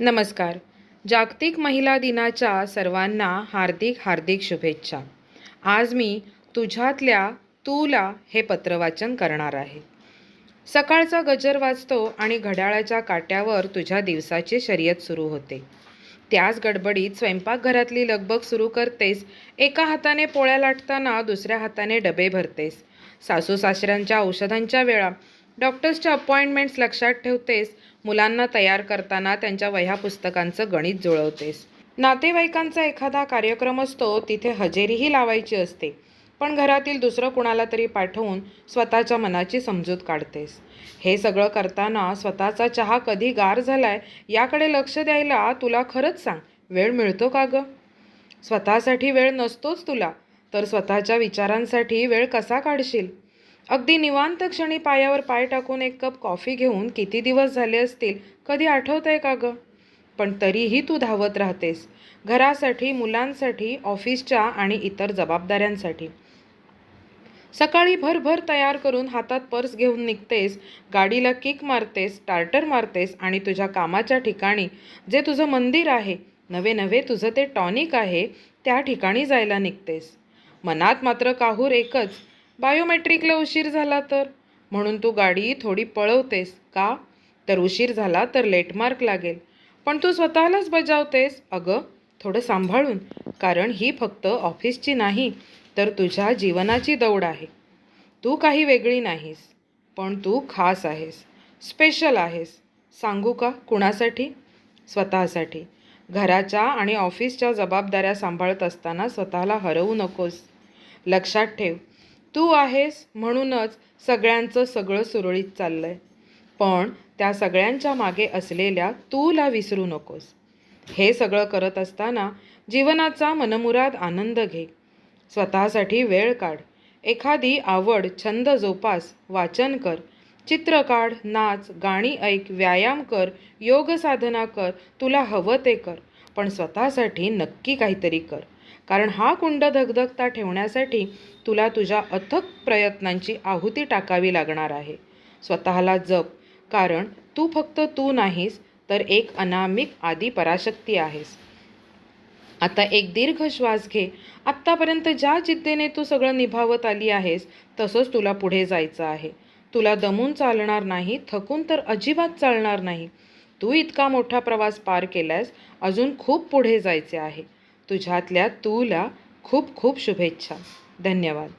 नमस्कार. जागतिक महिला दिनाच्या सर्वांना हार्दिक हार्दिक शुभेच्छा. आज मी तुझ्यातल्या तूला हे पत्रवाचन करणार आहे. सकाळचा गजर वाजतो आणि घड्याळाच्या काट्यावर तुझ्या दिवसाची शर्यत सुरू होते. त्याच गडबडीत स्वयंपाकघरातली लगबग सुरू करतेस एका हाताने पोळ्या लाटताना दुसऱ्या हाताने डबे भरतेस. सासू सासऱ्यांच्या औषधांच्या वेळा डॉक्टर्सच्या अपॉइंटमेंट्स लक्षात ठेवतेस मुलांना तयार करताना त्यांच्या वह्या पुस्तकांचं गणित जुळवतेस. नातेवाईकांचा एखादा कार्यक्रम असतो तिथे हजेरीही लावायची असते. पण घरातील दुसरं कुणाला तरी पाठवून स्वतःच्या मनाची समजूत काढतेस. हे सगळं करताना स्वतःचा चहा कधी गार झालाय याकडे लक्ष द्यायला तुला खरंच सांग वेळ मिळतो का गं? स्वतःसाठी वेळ नसतोच तुला तर स्वतःच्या विचारांसाठी वेळ कसा काढशील? अगदी निवांत क्षणी पायावर पाय टाकून एक कप कॉफी घेऊन किती दिवस झाले असतील कधी आठवतंय का गं? पण तरीही तू धावत राहतेस. घरासाठी मुलांसाठी ऑफिसच्या आणि इतर जबाबदाऱ्यांसाठी. सकाळी भरभर तयार करून हातात पर्स घेऊन निघतेस गाडीला किक मारतेस स्टार्टर मारतेस आणि तुझ्या कामाच्या ठिकाणी जे तुझं मंदिर आहे नवे नवे तुझं ते टॉनिक आहे त्या ठिकाणी जायला निघतेस. मनात मात्र काहूर एकच बायोमेट्रिकला उशीर झाला तर? म्हणून तू गाडी थोडी पळवतेस का? तर उशीर झाला तर लेटमार्क लागेल. पण तू स्वतःलाच बजावतेस? अगं थोडं सांभाळून. कारण ही फक्त ऑफिसची नाही तर तुझ्या जीवनाची दौड आहे. तू काही वेगळी नाहीस पण तू खास आहेस. स्पेशल आहेस. सांगू का कुणासाठी? स्वतःसाठी. घराच्या आणि ऑफिसच्या जबाबदाऱ्या सांभाळत असताना स्वतःला हरवू नकोस. लक्षात ठेव तू आहेस म्हणूनच सगळ्यांचं सगळं सुरळीत चाललंय. पण त्या सगळ्यांच्या मागे असलेल्या तूला विसरू नकोस. हे सगळं करत असताना जीवनाचा मनमुराद आनंद घे. स्वतःसाठी वेळ काढ. एखादी आवड छंद जोपास वाचन कर. चित्र काढ नाच गाणी ऐक व्यायाम कर योग साधना कर. तुला हवं ते कर. पण स्वतःसाठी नक्की काहीतरी कर. कारण हा कुंड धगधगता ठेवण्यासाठी तुला तुझ्या अथक प्रयत्नांची आहुती टाकावी लागणार आहे. स्वतःला जप. कारण तू फक्त तू नाहीस तर एक अनामिक आदी पराशक्ती आहेस. आता एक दीर्घ श्वास घे. आत्तापर्यंत ज्या जिद्देने तू सगळं निभावत आली आहेस तसंच तुला पुढे जायचं आहे. तुला दमून चालणार नाही थकून तर अजिबात चालणार नाही. तू इतका मोठा प्रवास पार केलास अजून खूप पुढे जायचे आहे. तुझ्यातल्या तूला खूप खूप शुभेच्छा. धन्यवाद.